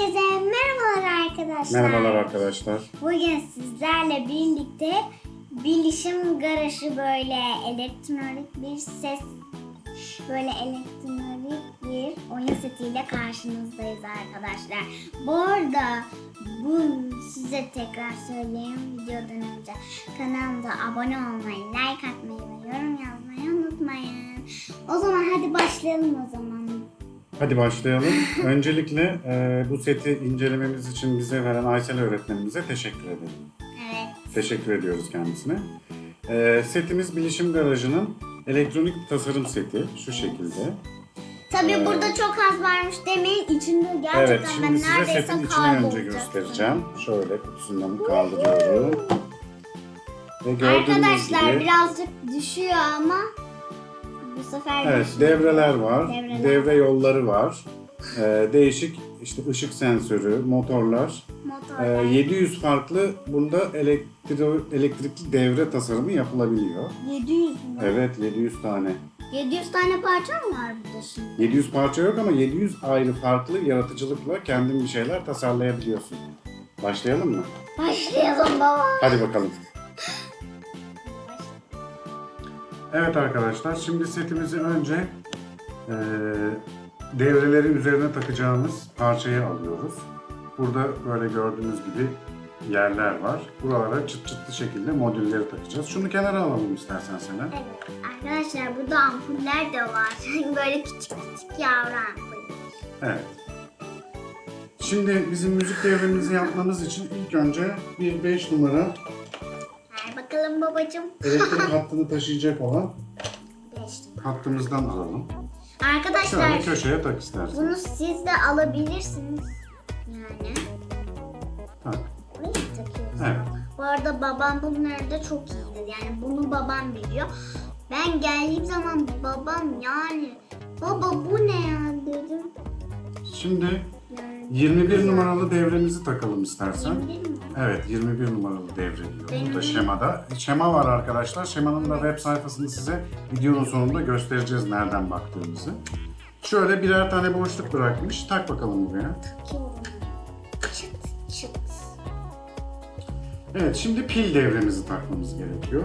Herkese merhabalar arkadaşlar. Merhabalar arkadaşlar. Bugün sizlerle birlikte bilişim garajı böyle elektronik bir ses böyle elektronik bir oyun setiyle karşınızdayız arkadaşlar. Bu arada bu size tekrar söyleyeyim videodan önce kanalımıza abone olmayı, like atmayı ve yorum yazmayı unutmayın. O zaman hadi başlayalım o zaman. Hadi başlayalım. Öncelikle e, bu seti incelememiz için bize veren Aysel öğretmenimize teşekkür edelim. Evet. Teşekkür ediyoruz kendisine. E, setimiz Bilişim Garajı'nın elektronik tasarım seti. Şu şekilde. Tabii burada çok az varmış demeyin. İçinde gerçekten Evet, ben şimdi size neredeyse setin içini önce göstereceğim. Şöyle kutusundan kaldırıyorum. Ve gördüğünüz Arkadaşlar gibi birazcık düşüyor ama bu sefer Evet, düşmüyor. devreler var. Devreler. Devre yolları var. E, değişik işte ışık sensörü, motorlar. Motorlar. Ee, 700 farklı bunda elektro, elektrikli devre tasarımı yapılabiliyor. 700 mü? Evet 700 tane. 700 tane parça mı var burada şimdi? 700 parça yok ama 700 ayrı farklı yaratıcılıkla kendin bir şeyler tasarlayabiliyorsun. Başlayalım mı? Başlayalım baba. Hadi bakalım. Evet arkadaşlar şimdi setimizi önce eee, devreleri üzerine takacağımız parçayı alıyoruz. Burada böyle gördüğünüz gibi yerler var. Buralara çıt çıtlı şekilde modülleri takacağız. Şunu kenara alalım istersen Sena. Evet arkadaşlar burada ampuller de var. Böyle küçük küçük yavru ampuller. Evet. Şimdi bizim müzik devremizi yapmamız için ilk önce bir 5 numara Ver bakalım babacığım. elektrik hattını taşıyacak olan Geçtim. hattımızdan alalım. Arkadaşlar Şöyle köşeye tak istersen. bunu siz de alabilirsiniz. Yani. Tak. Buraya takıyoruz. Evet. Bu arada babam bunlarda çok iyidir. Yani bunu babam biliyor. Ben geldiğim zaman babam yani baba bu ne ya dedim. Şimdi Yani 21 numaralı devremizi takalım istersen. Değil mi? Evet 21 numaralı devre diyor. Benim- Burada şemada. Şema var arkadaşlar. Şemanın da web sayfasını size videonun sonunda göstereceğiz nereden baktığımızı. Şöyle birer tane boşluk bırakmış. Tak bakalım buraya. Çıt çıt. Evet şimdi pil devremizi takmamız gerekiyor.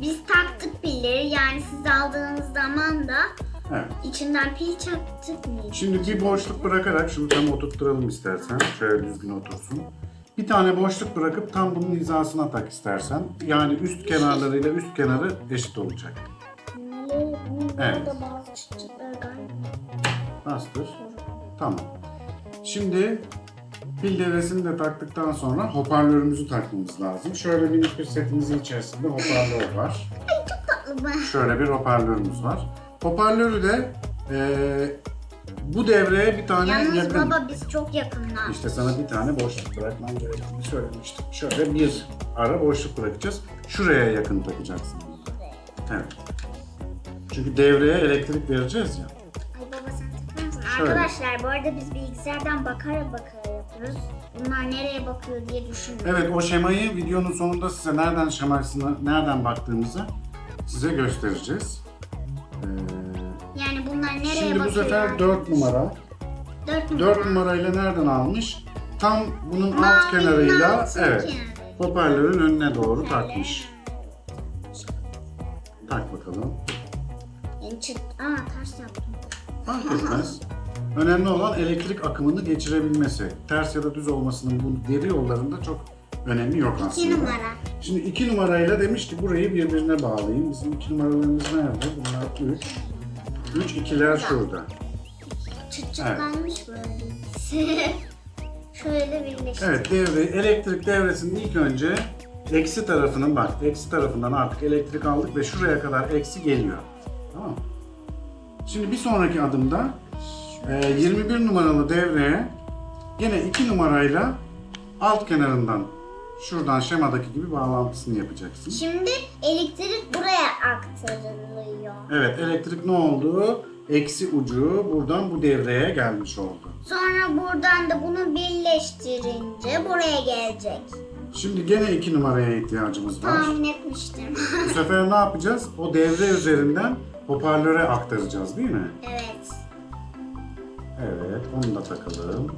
Biz taktık pilleri yani siz aldığınız zaman da Evet. içinden pil çaktık mı? Şimdi bir boşluk bırakarak şunu tam oturtturalım istersen. Şöyle düzgün otursun. Bir tane boşluk bırakıp tam bunun hizasına tak istersen. Yani üst kenarlarıyla üst kenarı eşit olacak. Evet. Bastır. Tamam. Şimdi pil devresini de taktıktan sonra hoparlörümüzü takmamız lazım. Şöyle minik bir setimizin içerisinde hoparlör var. Şöyle bir hoparlörümüz var. Hoparlörü de eee, bu devreye bir tane Yalnız yakın. baba biz çok yakınlar. İşte sana bir tane boşluk bırakmam gerektiğini söylemiştim. Şöyle bir ara boşluk bırakacağız. Şuraya yakın takacaksın. Evet. Çünkü devreye elektrik vereceğiz ya. Ay baba sen takar mısın? Şöyle. Arkadaşlar bu arada biz bilgisayardan bakara bakara yapıyoruz. Bunlar nereye bakıyor diye düşünmeyin. Evet o şemayı videonun sonunda size nereden şemasına nereden baktığımızı size göstereceğiz. Ee, nereye şimdi bu sefer 4 numara. 4 numara. 4 numarayla nereden almış? Tam bunun alt Mavinin kenarıyla altı evet kenarı. hoparlörün önüne doğru takmış. Tak bakalım. Yani çıt. Aa ters yaptım. Fark etmez. Önemli olan elektrik akımını geçirebilmesi. Ters ya da düz olmasının bu deri yollarında çok önemi yok 2 aslında. numara. Şimdi iki numarayla demiş ki burayı birbirine bağlayayım. Bizim iki numaralarımız nerede? Bunlar üç. Üç ikiler şurada. Çıt çıtlanmış böyle. Şöyle birleştir. Evet devre, elektrik devresinin ilk önce eksi tarafının bak eksi tarafından artık elektrik aldık ve şuraya kadar eksi geliyor. Tamam? Şimdi bir sonraki adımda e, 21 numaralı devreye yine 2 numarayla alt kenarından şuradan şemadaki gibi bağlantısını yapacaksın. Şimdi elektrik buraya aktarılıyor. Evet elektrik ne oldu? Eksi ucu buradan bu devreye gelmiş oldu. Sonra buradan da bunu birleştirince buraya gelecek. Şimdi gene 2 numaraya ihtiyacımız var. Tahmin etmiştim. Bu sefer ne yapacağız? O devre üzerinden hoparlöre aktaracağız değil mi? evet. Evet, onu da takalım.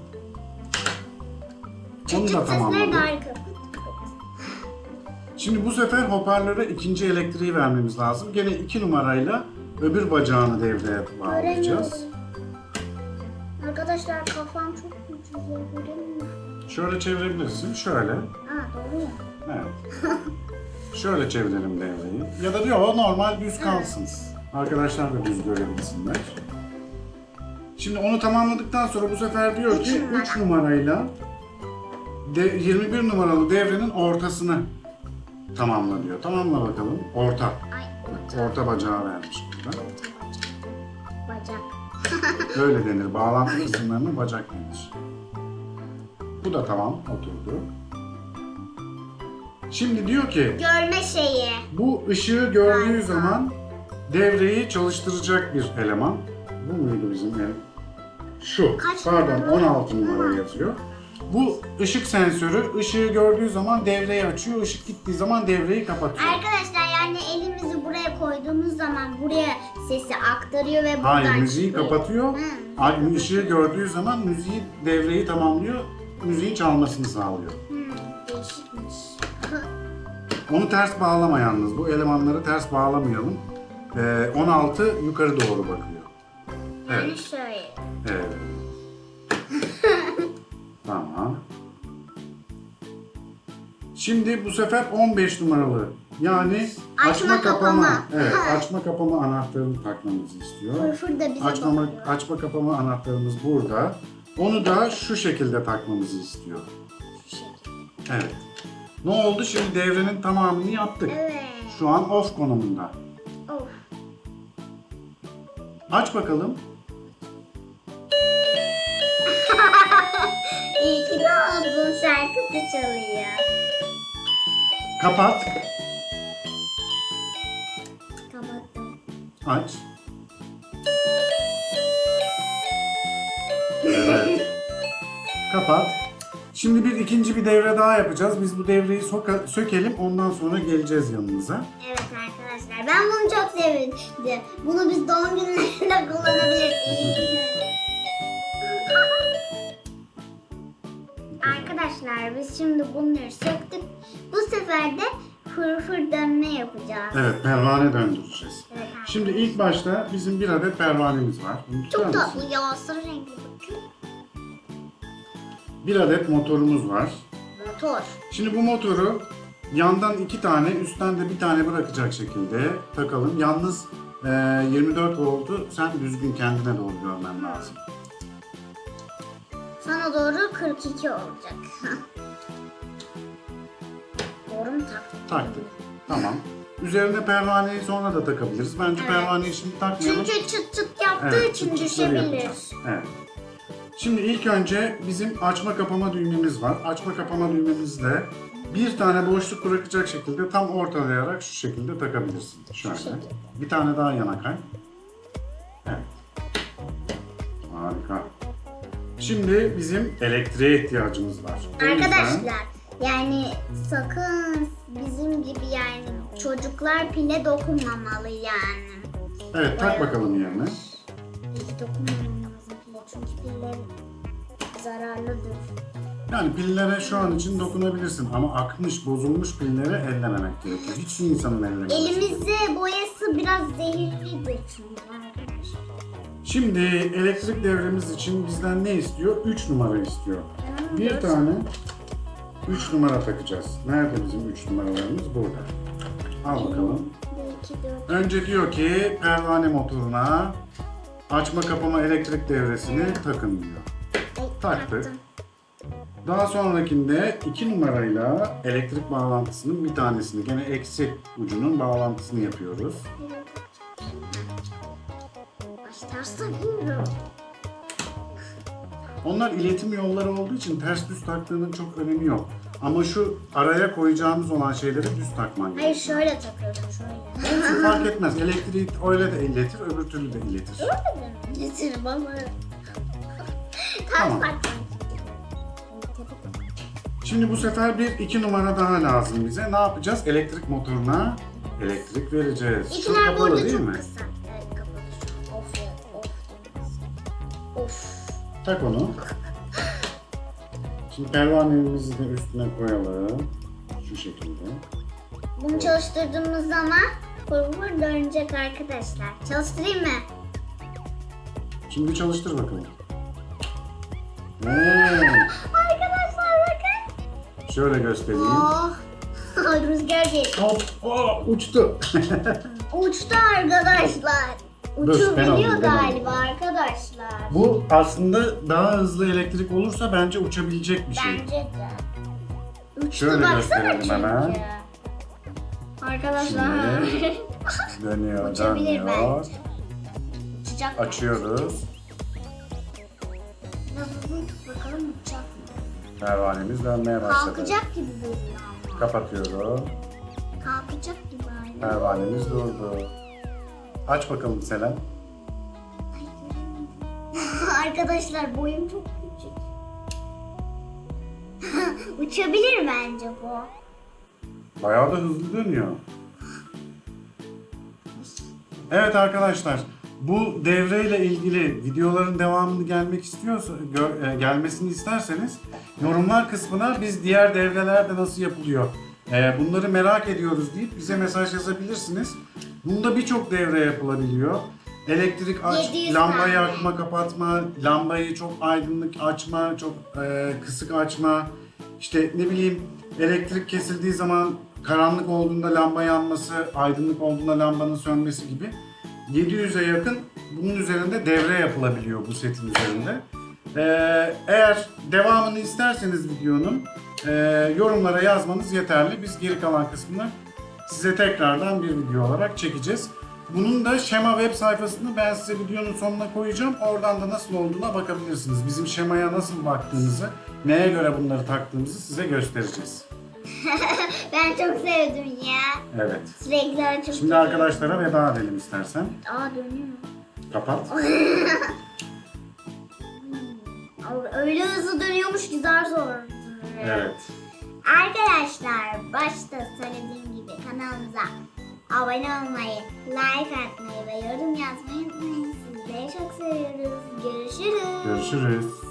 Onu da tamamladık. Şimdi bu sefer hoparlöre ikinci elektriği vermemiz lazım. Gene iki numarayla öbür bacağını devreye bağlayacağız. Arkadaşlar kafam çok ucuz. Şöyle çevirebilirsin. Şöyle. Aa doğru ya. Evet. Şöyle çevirelim devreyi. Ya da yok normal düz kalsın. Arkadaşlar da düz görebilsinler. Şimdi onu tamamladıktan sonra bu sefer diyor ki numara. 3 numarayla de, 21 numaralı devrenin ortasını tamamla diyor. Tamamla bakalım. Orta. Ay orta Orta bacağı vermiş burada. bacak. Öyle denir. Bağlantı kısımlarına bacak denir. Bu da tamam oturdu. Şimdi diyor ki Görme şeyi. bu ışığı gördüğü Harika. zaman devreyi çalıştıracak bir eleman. Bu muydu bizim el? Şu. Kaç Pardon numara? 16 numara yazıyor. Bu ışık sensörü ışığı gördüğü zaman devreyi açıyor, ışık gittiği zaman devreyi kapatıyor. Arkadaşlar yani elimizi buraya koyduğumuz zaman buraya sesi aktarıyor ve buradan Hayır, müziği çıkıyor. kapatıyor. Hı. Ay- Işığı gördüğü zaman müziği devreyi tamamlıyor, müziğin çalmasını sağlıyor. Hmm, değişikmiş. Onu ters bağlama yalnız. Bu elemanları ters bağlamayalım. Ee, 16 yukarı doğru bakıyor. Yani Evet. şöyle. Evet. Tamam. Şimdi bu sefer 15 numaralı. Yani açma, Açma, kapama. kapama. Evet, açma kapama anahtarını takmamızı istiyor. Fırfır da bize Açma, bakıyor. açma kapama anahtarımız burada. Onu da şu şekilde takmamızı istiyor. Şu şekilde. Evet. Ne oldu? Şimdi devrenin tamamını yaptık. Evet. Şu an off konumunda. Of. Aç bakalım. Şarkısı çalıyor. Kapat. Kapattım. Aç. Evet. Kapat. Şimdi bir ikinci bir devre daha yapacağız. Biz bu devreyi soka- sökelim. Ondan sonra geleceğiz yanınıza. Evet arkadaşlar ben bunu çok sevdim. Bunu biz doğum günlerinde kullanabiliriz. arkadaşlar biz şimdi bunları söktük. Bu sefer de fırfır dönme yapacağız. Evet, pervane döndüreceğiz. Evet. Şimdi ilk başta bizim bir adet pervanemiz var. Bunu çok tatlı ya sarı renkli bakın. Bir adet motorumuz var. Motor. Şimdi bu motoru yandan iki tane, üstten de bir tane bırakacak şekilde takalım. Yalnız e, 24 voltu sen düzgün kendine doğru görmen lazım. Sana doğru 42 olacak. doğru mu taktım? Taktık. Tamam. Üzerine pervaneyi sonra da takabiliriz. Bence Evet. pervaneyi şimdi takmayalım. Çünkü çıt çıt yaptığı Evet, için çıt çıtları düşebilir. yapacağız. Evet. Şimdi ilk önce bizim açma kapama düğmemiz var. Açma kapama düğmemizle bir tane boşluk bırakacak şekilde tam ortalayarak şu şekilde takabilirsin. Şöyle. şekilde. Bir tane daha yana kay. Evet. Harika. Şimdi bizim elektriğe ihtiyacımız var. O yüzden- Arkadaşlar yani sakın bizim gibi yani çocuklar pile dokunmamalı yani. Evet tak bakalım yerine. Hiç dokunmamam lazım çünkü piller zararlıdır. Yani pillere şu an için dokunabilirsin ama akmış, bozulmuş pillere ellememek gerekiyor. Hiç insanın ellememesi. Elimizde boyası biraz zehirlidir çünkü. Şimdi elektrik devremiz için bizden ne istiyor? 3 numara istiyor. Bir tane 3 numara takacağız. Nerede bizim 3 numaralarımız? Burada. Al bakalım. 1, 2, 4. Önce diyor ki pervane motoruna açma kapama elektrik devresini takın diyor. Taktık. Daha sonrakinde 2 numarayla elektrik bağlantısının bir tanesini gene eksi ucunun bağlantısını yapıyoruz. Bilmiyorum. Onlar iletim yolları olduğu için ters düz taktığının çok önemi yok. Ama şu araya koyacağımız olan şeyleri düz takman Hayır gerekiyor. şöyle takıyordum şöyle. Olsun, fark etmez. Elektriği öyle de iletir, öbür türlü de iletir. Getir baba. Tamam. Ters bak. Şimdi bu sefer bir iki numara daha lazım bize. Ne yapacağız? Elektrik motoruna elektrik vereceğiz. Şu İkiler kapalı burada değil çok mi? kısa. Of. Tak onu. Şimdi pervanemizi de üstüne koyalım. Şu şekilde. Bunu çalıştırdığımız zaman kurvur dönecek arkadaşlar. Çalıştırayım mı? Şimdi çalıştır bakalım. Hmm, Arkadaşlar bakın. Şöyle göstereyim. Oh. Rüzgar geliyor. Hop, oh, uçtu. Uçtu arkadaşlar. Uçabiliyor galiba arkadaşlar. Bu aslında daha hızlı elektrik olursa bence uçabilecek bir şey. Bence de. Uçtu Şöyle baksana gösterelim çünkü. hemen. Arkadaşlar. Şimdi Dönüyor, Uçabilir dönüyor. bence. Uçacak. Açıyoruz. Tut bakalım uçacak mı? Pervanemiz dönmeye başladı. Kalkacak gibi duruyor ama. Kapatıyorum. Kalkacak gibi aynı. Pervanemiz durdu. Aç bakalım Selen. Arkadaşlar boyum çok küçük. Uçabilir bence bu. Bayağı da hızlı dönüyor. Evet arkadaşlar, bu devreyle ilgili videoların devamını gelmek istiyorsa gö- e, gelmesini isterseniz yorumlar kısmına biz diğer devrelerde nasıl yapılıyor e, bunları merak ediyoruz deyip bize mesaj yazabilirsiniz. Bunda birçok devre yapılabiliyor. Elektrik aç, 700 lambayı tane. açma, kapatma, lambayı çok aydınlık açma, çok e, kısık açma. İşte ne bileyim elektrik kesildiği zaman karanlık olduğunda lamba yanması, aydınlık olduğunda lambanın sönmesi gibi 700'e yakın bunun üzerinde devre yapılabiliyor bu setin üzerinde. Ee, eğer devamını isterseniz videonun e, yorumlara yazmanız yeterli. Biz geri kalan kısmını size tekrardan bir video olarak çekeceğiz. Bunun da şema web sayfasını ben size videonun sonuna koyacağım. Oradan da nasıl olduğuna bakabilirsiniz. Bizim şemaya nasıl baktığımızı, neye göre bunları taktığımızı size göstereceğiz. Ben çok sevdim ya. Evet. Sürekli açıp Şimdi arkadaşlara veda edelim istersen. Aa dönüyor. Kapat. Öyle hızlı dönüyormuş ki zar zor. Evet. Arkadaşlar başta söylediğim kanalımıza abone olmayı, like atmayı ve yorum yazmayı unutmayın. Sizleri çok seviyoruz. Görüşürüz. Görüşürüz.